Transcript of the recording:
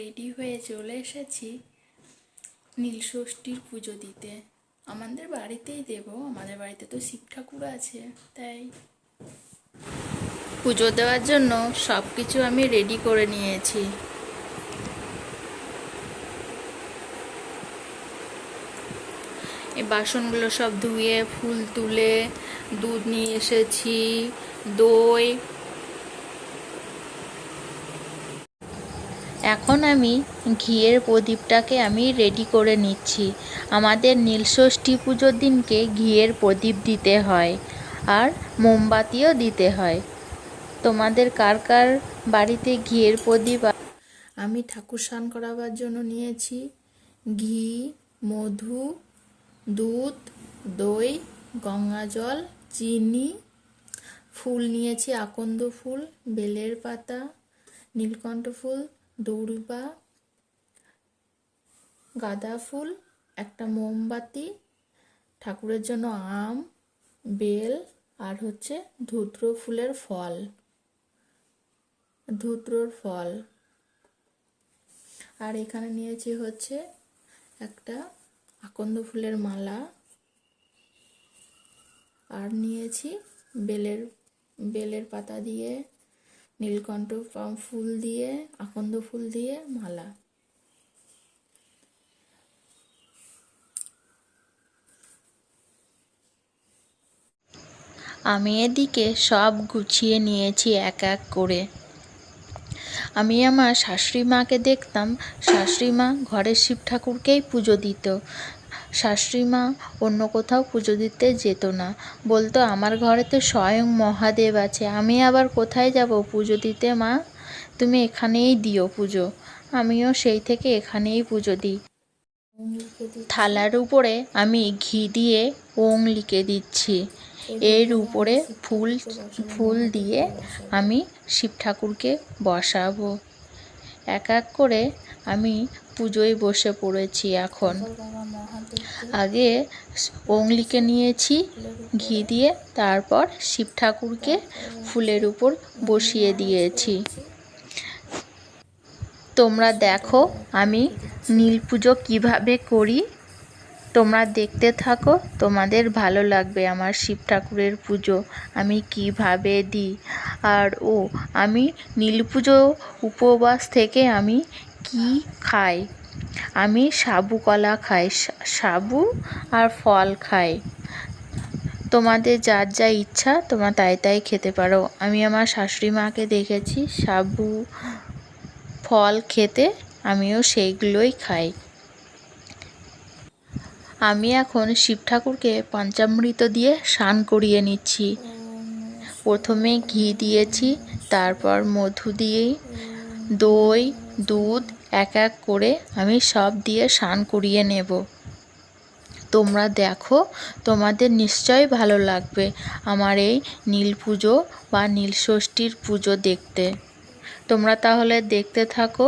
Ready হয়ে চলে এসেছি নীলষষ্ঠীর পুজো দিতে। আমাদের বাড়িতেই দেব, আমাদের বাড়িতে তো শিব ঠাকুর আছে, তাই। পুজো দেওয়ার জন্য সব কিছু আমি রেডি করে নিয়েছি। এই বাসনগুলো সব ধুয়ে, ফুল তুলে, দুধ নিয়ে এসেছি, দই এখন আমি ঘিয়ের প্রদীপটাকে আমি রেডি করে নিচ্ছি। আমাদের নীলষষ্ঠী পুজোর দিনকে ঘিয়ের প্রদীপ দিতে হয় আর মোমবাতিও দিতে হয়। তোমাদের কার কার বাড়িতে ঘিয়ের প্রদীপ আমি ঠাকুর স্নান করাবার জন্য নিয়েছি। ঘি, মধু, দুধ, দই, গঙ্গা জল, চিনি, ফুল নিয়েছি, আকন্দ ফুল, বেলের পাতা, নীলকণ্ঠ ফুল দৌড়বা, গাঁদা ফুল, একটা মোমবাতি, ঠাকুরের জন্য আম, বেল আর হচ্ছে ধুত্র ফুলের ফল। ধুত্রর ফল। আর এখানে নিয়েছি হচ্ছে একটা আকন্দ ফুলের মালা। আর নিয়েছি বেলের বেলের পাতা দিয়ে নীলকণ্ঠ ফুল দিয়ে, আকন্দ ফুল দিয়ে মালা। আমি এদিকে সব গুছিয়ে নিয়েছি এক এক করে। আমি আমার শাশুড়ি মাকে দেখতাম, শাশুড়ি মা ঘরের শিব ঠাকুরকেই পুজো দিত। শাশুড়ি মা, অন্য কোথাও পুজো দিতে যেত না। বলতো, আমার ঘরে তো স্বয়ং মহাদেব আছে। আমি আবার কোথায় যাব পুজো দিতে, মা? তুমি এখানেই দিও পুজো। আমিও সেই থেকে এখানেই পুজো দিই। থালার উপরে আমি ঘি দিয়ে ওং লিখে দিচ্ছি। এর উপরে ফুল ফুল দিয়ে আমি শিব ঠাকুরকে বসাবো। এক এক করে আমি পুজোয় বসে পড়েছি এখন। আগে লিখে নিয়েছি, ঘি দিয়ে তারপর শিব ঠাকুরকে ফুলের উপর বসিয়ে দিয়েছি। তোমরা দেখো আমি নীল পুজো কীভাবে করি। তোমরা দেখতে থাকো, তোমাদের ভালো লাগবে আমার শিব ঠাকুরের পুজো, আমি কীভাবে দিই। আর ও, আমি নীল পুজো উপবাস থেকে আমি কি খাই? আমি সাবু কলা খাই সাবু আর ফল খাই। তোমাদের যার যা ইচ্ছা, তোমরা তাই তাই খেতে পারো। আমি আমার শাশুড়ি মাকে দেখেছি, সাবু, ফল খেতে, আমিও সেইগুলোই খাই। আমি এখন শিব ঠাকুরকে পঞ্চামৃত দিয়ে স্নান করিয়ে নিচ্ছি। প্রথমে ঘি দিয়েছি, তারপর মধু দিয়ে দই দুধ এক এক করে আমি সব দিয়ে স্নান করিয়ে নেব। তোমরা দেখো, তোমাদের নিশ্চয়ই ভালো লাগবে আমার এই নীল পুজো বা নীল ষষ্ঠীর পুজো দেখতে। তোমরা তাহলে দেখতে থাকো।